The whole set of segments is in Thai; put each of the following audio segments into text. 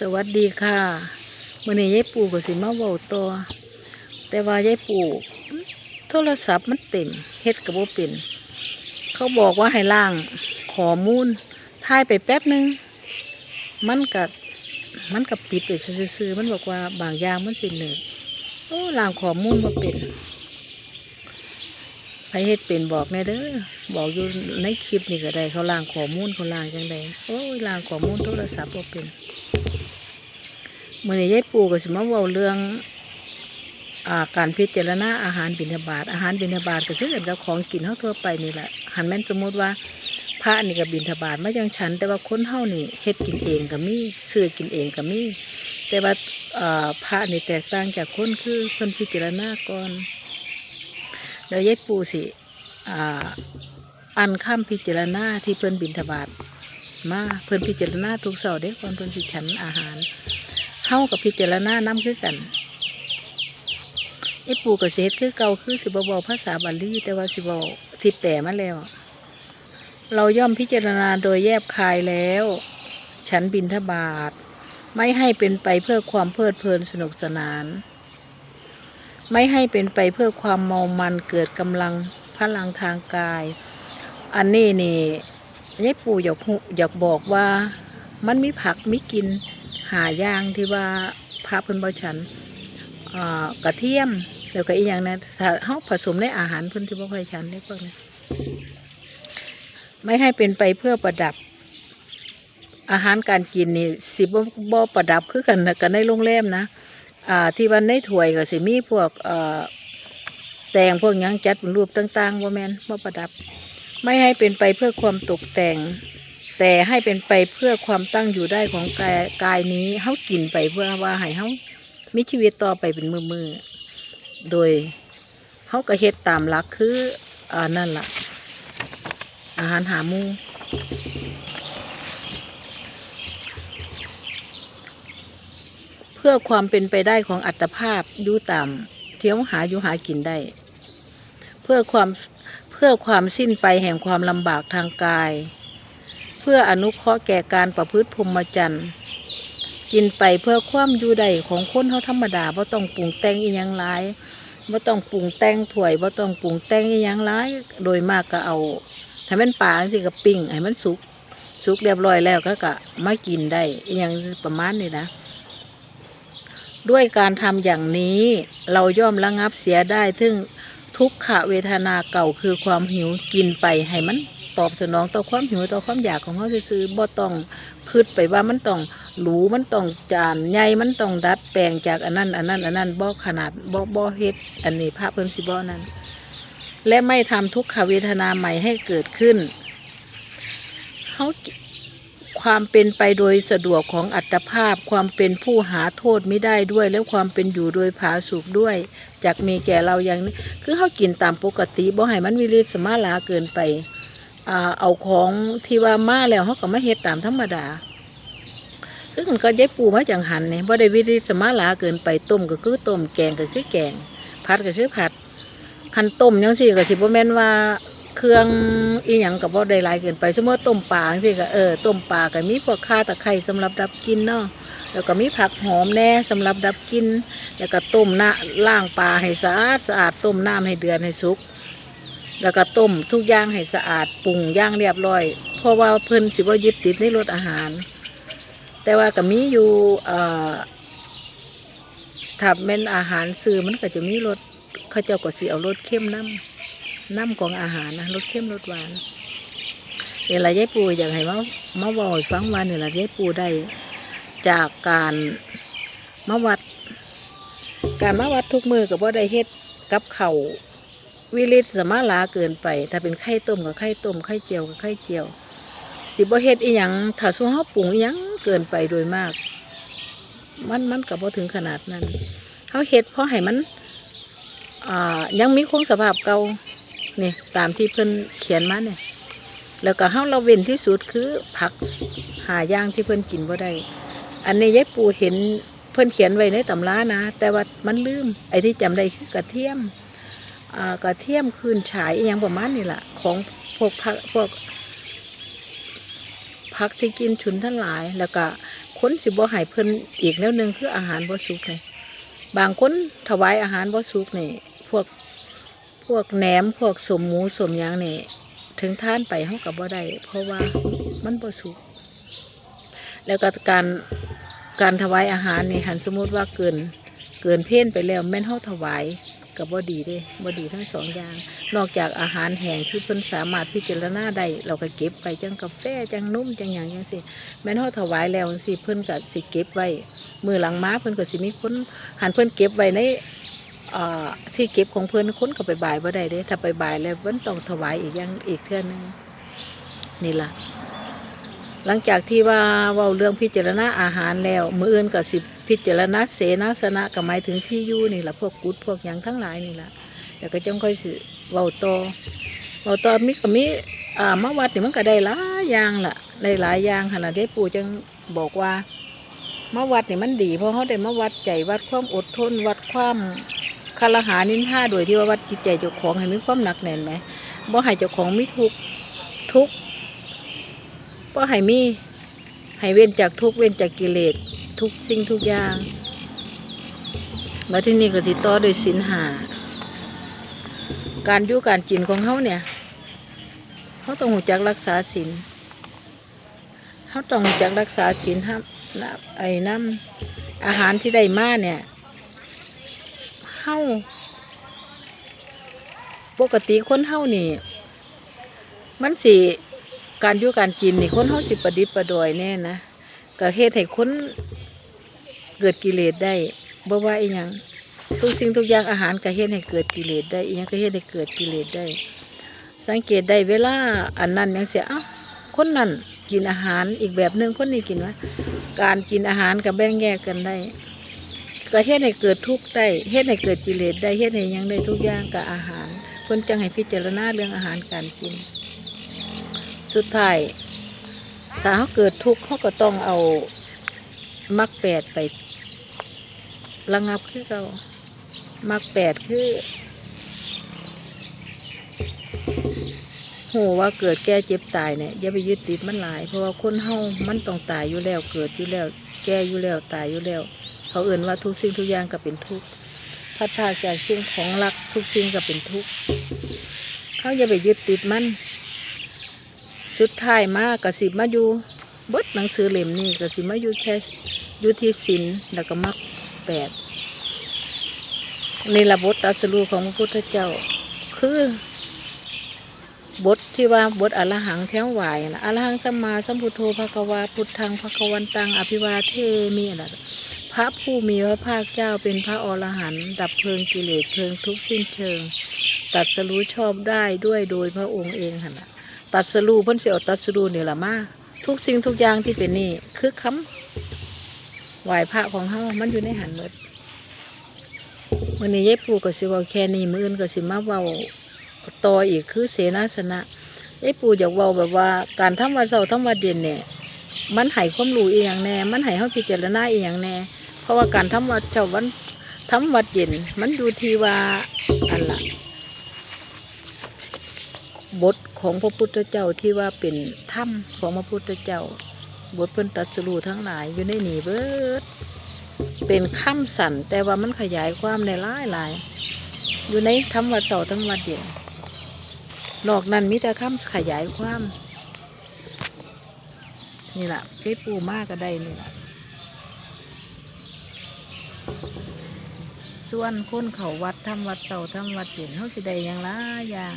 สวัสดีค่ะมื่อนี้ยายปู่ก็สิมาเว้าต่อแต่ว่ายายปู่โทรศัพท์มันเต็มเฮ็ดก็บ่เป็น เขาบอกว่าให้ล่างข้อมูลถ่ายไปแป๊บหนึงมันก็มันก็ปิดไปซื่อๆมันบอกว่าบางอย่างมันสิเหนื่อยโอ้ล่างข้อมูลบ่เป็นใครเฮ็ดเป็นบอกแน่เด้อบอกอยู่ในคลิปนี่ก็ได้เขาล่างข้อมูลเขาล่างจังไดโอ้ยล่างข้อมูลโทรศัพท์บ่เป็น มื่อนี้ยายปู่ก็สิมาเว้าเรื่องอาการพิจารณาอาหารบิณฑบาตอาหารบิณฑบาตก็คือเรื่องของกินเฮาทั่วไปนี่แหละหันแม่นสมมติว่าพระนี่ก็บิณฑบาตมาจังฉัน แต่ว่าคนเฮานี่เฮ็ดกินเองก็มีซื้อกินเองก็มีแต่ว่าพระนี่แตกต่างจากคนคือเพิ่นพิจารณาก่อนแล้วยายปู่สิอ่าอันคำพิจารณาที่เพิ่นบิณฑบาตมาเพิ่นพิจารณาทุกเช้าเด้ก่อนเพิ่นสิฉันอาหาร เฮากับพิจารณานํคือกันไอ้ปู่กับเศษคือเก่าคือสิบเว้าภาษาบาลีแต่ว่าสิเว้าที่แปลมาแล้ว เราย่อมพิจารณาโดยแยบคายแล้ว ฉันบินทบาท ไม่ให้เป็นไปเพื่อความเพลิดเพลินสนุกสนาน ไม่ให้เป็นไปเพื่อความเมามันเกิดกำลังพลังทางกาย อันนี้นี่ยายปู่อยากอยากบอกว่า มันมีผักมีกินหายางที่ว่าพระเพิ่นบ่ฉันกระเทียมแล้วก็อีกอย่างนะถ้าเฮาผสมในอาหารเพิ่นที่บ่ค่อยฉันได้พวกนี้ไม่ให้เป็นไปเพื่อประดับ อาหารการกินนี่สิบ่บ่ประดับคือกันกันในโรงแรมนะอ่าที่ว่าในถ้วยก็สิมีพวกเอ่อแตงพวกหยังจัดเป็นรูปต่างๆบ่แม่นบ่ประดับ ไม่ให้เป็นไปเพื่อความตกแต่ง แต่ให้เป็นไปเพื่อความตั้งอยู่ได้ของกายกายนี้เฮากินไปเพื่อว่าให้เฮามีชีวิตต่อไปเป็นมือมือโดยเฮาก็เฮ็ดตามหลักคืออ่านั่นล่ะ อาหารหามูเพื่อความเป็นไปได้ของอัตภาพอยู่ตามเที่ยวหาอยู่หากินได้ เพื่อความเพื่อความสิ้นไปแห่งความลำบากทางกาย พื่ออนุเคราะห์แก่การประพฤติพรหมจรรย์กินไปเพื่อความอยู่ใดของคนเขาธรรมดาบ่ต้องปรุงแต่งอีหยังหลายบ่ต้องปรุงแต่งถ้วยบ่ต้องปรุงแต่งอีหยังหลายโดยมากก็เอาถ้าเป็นปลาจังซี่ก็ปิ้งให้มันสุกสุกเรียบร้อยแล้วก็ก็มากินได้อีหยังประมาณนี้นะด้วยการทำอย่างนี้เราย่อมระงับเสียได้ถึงทุกขเวทนาเก่าคือความหิวกินไปให้มัน ตอบสนองต่อความหิวต่อความอยากของเขาซื้อบ่ต้องคิดไปว่ามันต้องหรูมันต้องจานใหญ่มันต้องดัดแปลงจากอันนั้นอันนั้นอันนั้นบ่ขนาดบ่บ่เฮ็ดอันนี้พระเพิ่นสิบ่นั้น และไม่ทำทุกขเวทนาใหม่ให้เกิดขึ้นเขาความเป็นไปโดยสะดวกของอัตภาพ ความเป็นผู้หาโทษไม่ได้ด้วย และความเป็นอยู่โดยผาสุกด้วย จากมีแก่เราอย่างนี้คือเขากินตามปกติบ่ให้มันวิริสมาลาเกินไป อ่าเอาของที่ว่ามาแล้วเขาก็มาเฮ็ดตามธรรมดาคือมันก็ยายปูมาจังหันเนี่บ่ได้วิริสมาลาเกินไปต้มก็คือต้มแกงก็คือแกงผัดก็คือผัดคันต้มจังซี่ก็สิบ่แม่นว่าเครื่องอีหยังก็บ่ได้ลายเกินไปสมมติต้มปลาจังซี่ก็เออต้มปลาก็มีพวกข่าตะไคร้สำหรับดับกลินเนาะแล้วก็มีผักหอมแน่สำหรับดับกลินแล้วก็ต้มน้ำล้างปลาให้สะอาดสะอาดต้มน้ำให้เดือดให้สุก แล้วก็ต้มทุกอย่างให้สะอาดปรุงย่างเรียบร้อย เพราะว่าเพิ่นสิว่ายึดติดในรสอาหาร แต่ว่าก็มีอยู่ถ้าเป็นอาหารซื้อมันก็จะมีรสเขาเจ้าก็สิเอารสเข้มน้ำน้ำของอาหารนะรสเข้มรสหวานเวลายายปูอยากให้มามาบอกให้ฟังวันนี่แหละยายปูได้ จากการมาวัด การมาวัดทุกมือกับว่าได้เฮ็ดกับเข่า วิริตสมาลาเกินไป ถ้าเป็นไข่ต้มกับไข่ต้มไข่เจียวกับไข่เจียว สิบ่เฮ็ดอีหยังถ้าสู้เฮาปรุงอีหยังเกินไปโดยมาก มันมันก็บ่ถึงขนาดนั้นเฮาเฮ็ดเพราะให้มันอ่ายังมีคงสภาพเก่านี่ตามที่เพิ่นเขียนมาเนี่ยแล้วก็เฮาเราเว้นที่สุดคือผักหาย่างที่เพิ่นกินบ่ได้ อันนี้ยายปูเห็นเพิ่นเขียนไว้ในตำรานะ แต่ว่ามันลืม ไอ้ที่จำได้คือกระเทียม กระเทียมคืนฉายอหยังประมาณนี้แหละของพวกผักพวกผักที่กินฉุนทั้งหลาย แล้วก็ค้นสิบ่ให้เพิ่นอีกแนวหนึ่งคืออาหารบ่สุกนี่บางคนถวายอาหารบ่สุกนี่พวกพวกแหนมพวกสมหมูสมยังนี่ถึงท่านไปเฮาก็บ่ได้เพราะว่ามันบ่สุก แล้วก็การการถวายอาหารนี่หันสมมุติว่าเกินเกินเพนไปแล้วแม่นเฮาถวาย ก็บ่ดีเด้บ่ดีทั้งสองอย่าง นอกจากอาหารแห้งที่เพิ่นสามารถพิจารณาได้เราก็เก็บไปจังกาแฟจังนุ่มจังหยังจังซี่แม่นเฮาถวายแล้วจังซี่เพิ่นก็สิเก็บไว้มือหลังมาเพิ่นก็สิมีคนหันเพิ่นเก็บไว้ในที่เก็บของเพิ่อนค้นก็ไปบายบ่ได้เด้ถ้าไปบายแล้วเพิ่นต้องถวายอีกอย่างอีกเทื่อนึงนี่ล่ะ หลังจากที่ว่าเว้าเรื่องพิจารณาอาหารแล้ว มืออื่นก็สิพิจารณาเสนาสนะก็หมายถึงที่อยู่นี่แหละพวกกุดพวกหยังทั้งหลายนี่แหละแล้วก็จังค่อยสิเว้าต่อเว้าต่อมีก็มีอ่ามาวัดนี่มันก็ได้หลายอย่างล่ะได้หลายอย่างหั่นล่ะได้ปู่จังบอกว่ามาวัดนี่มันดีเพราะเฮาได้มาวัดใจวัดความอดทน วัดความคารหานินท่าโดยที่ว่าวัดจิตใจเจ้าของให้มีความหนักแน่นไหมบ่ให้เจ้าของมีทุกทุก เพราะให้มีให้เว้นจากทุกเว้นจากกิเลสทุกสิ่งทุกอย่างมาที่นี่ก็สิต่อโดยสินหา การยู่การกินของเขาเนี่ยเขาต้องหูจักรักษาศีลเขาต้องหูจักรักษาศีลห้ามนะไอ้น้ำอาหารที่ได้มาเนี่ยเฮาปกติคนเฮานี่ มันสิ การอยู่การกินนี่คนเฮาสิประดิษฐ์ประดอยแน่นะก็เฮ็ดให้คนเกิดกิเลสได้บ่ว่าอีหยังทุกสิ่งทุกอย่างอาหารก็เฮ็ดให้เกิดกิเลสได้อีหยังก็เฮ็ดให้เกิดกิเลสได้ สังเกตได้เวลาอันนั้นยังเสียเอ้าคนนั้นกินอาหารอีกแบบหนึ่งคนนี้กินว่าการกินอาหารกับแบ่งแยกกันได้ก็เฮ็ดให้เกิดทุกข์ได้เฮ็ดให้เกิดกิเลสได้เฮ็ดให้ยังได้ทุกอย่างกับอาหารเพิ่นจังให้พิจารณาเรื่องอาหารการกิน สุดท้ายถ้าเขาเกิดทุกข์เขาก็ต้องเอามรรคแปดไประงับคือเขามรรคแปดคือโหว่าเกิดแก่เจ็บตายเนี่ยอย่าไปยึดติดมันหลาย เพราะว่าคนเฮามันต้องตายอยู่แล้ว เกิดอยู่แล้ว แก่อยู่แล้วตายอยู่แล้ว เขาเอื่นว่าทุกสิ่งทุกอย่างก็เป็นทุกข์พัดพาจากสิ่งของรักทุกสิ่งก็เป็นทุกข์เขาอย่าไปยึดติดมัน สุดท้ายมากกสิมาอยู่เบิดหนังสือเล่มนี้กสิมาอยู่แค่อยู่ที่ศีลแล้วก็มรรคแปดในระบทตรัสรูของพระพุทธเจ้า คือบทที่ว่าบทอรหังแท้งไหวนะอรหังสัมมาสัมพุทโธภะคะวาพุทธังภะควันตังอภิวาเทมีอะไรพระผู้มีพระภาคเจ้าเป็นพระอรหันต์ดับเพลิงกิเลสเพลิงทุกสิ้นเชิงตรัสรู้ชอบได้ด้วยโดยพระองค์เองหันละ ตัดสรูเพิ่นสิเอาตัดสรูนี่แหละมาทุกสิ่งทุกอย่างที่เป็นนี่คือคำไหวพระของเฮามันอยู่ในหันหมดวันนี้ยายปู่ก็สิว้าแค่นี้มืออื่นก็สิมาเว้าต่ออีกคือเสนาสนะยายปู่อยากเว้าแบบว่า การทำวัดเช้าทำวัดเย็นเนี่ยมันให้ความรู้อีหยังแน่ มันให้เฮาพิจารณาอีหยังแน่ เพราะว่าการทำวัดเช้าวันทำวัดเย็น มันอยู่ที่ว่าอันละบท ของพระพุทธเจ้าที่ว่าเป็นถ้ำของพระพุทธเจ้า บทเพิ่นตัดสรูทั้งหลายอยู่ในนี่เบิด เป็นข้ามสันแต่ว่ามันขยายความในหลายหลาย อยู่ในธรรมวัดเสาร์ธรรมวัดเดียวนอกนั้นมีแต่ข้ามขยายความ นี่แหละเพชรปูมากก็ได้นี่แหละส่วนคนเขาวัดทำวัดเสาร์ทำวัดเดียนเขาสิได้อย่างละอย่าง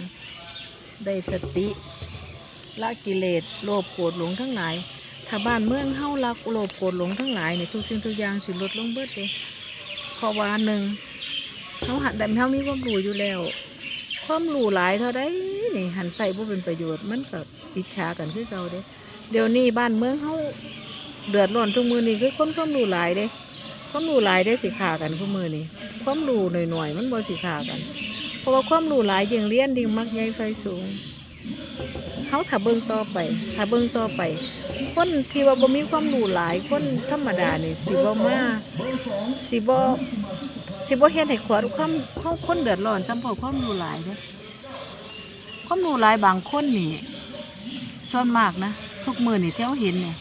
ได้สติละกิเลสโลภโกรธหลงทั้งหลาย ถ้าบ้านเมืองเฮาละโลภโกรธหลงทั้งหลายเนี่ยทุกสิ่งทุกอย่างสิลดลงเบิดเลยเพราะว่าหนึ่งเขาหัดแต่เขามีความรู้อยู่แล้ว ความรู้หลายเท่าไดนี่หันใส่บ่เป็นประโยชน์มันก็อิจฉากันคือเก่าเด้เดี๋ยวนี้บ้านเมืองเฮาเดือดร้อนทุกมือนี่คือคนความรู้หลายเด้ความรู้หลายได้สิขากันทุกมือนี่ความรู้หน่อยๆมันบ่สิขากัน ราะว่าความรู้หลายยิ่งเรียนยิ่งมักใหญ่ไฟสูงเขาถ้าเบิ่งต่อไปถ้าเบิ่งต่อไป คนที่ว่าบ่มีความรู้หลายคนธรรมดานี่สิบ่มาสิบ่สิบ่เฮ็ดให้ขวดความความคนเดือดร้อนซ้ำพราะความรู้หลายเด้อความรู้หลายบางคนนี่ส่วนมากนะ ทุกมือนี่ที่เราเห็นเนี่ย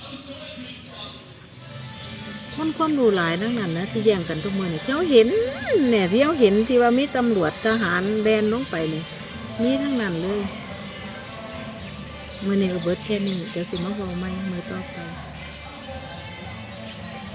คนความดูหลายทั้งนั้นนะที่แย่งกันทุกมือนี่ที่เขาเห็นเนี่ยที่เขาเห็นที่ว่ามีตำรวจทหารแบนลงไปนี่มีทั้งนั้นเลยมื่อนี้ก็เบิร์ดแค่นี้เดี๋ยวสิมาบอกไหมเมือต่อไป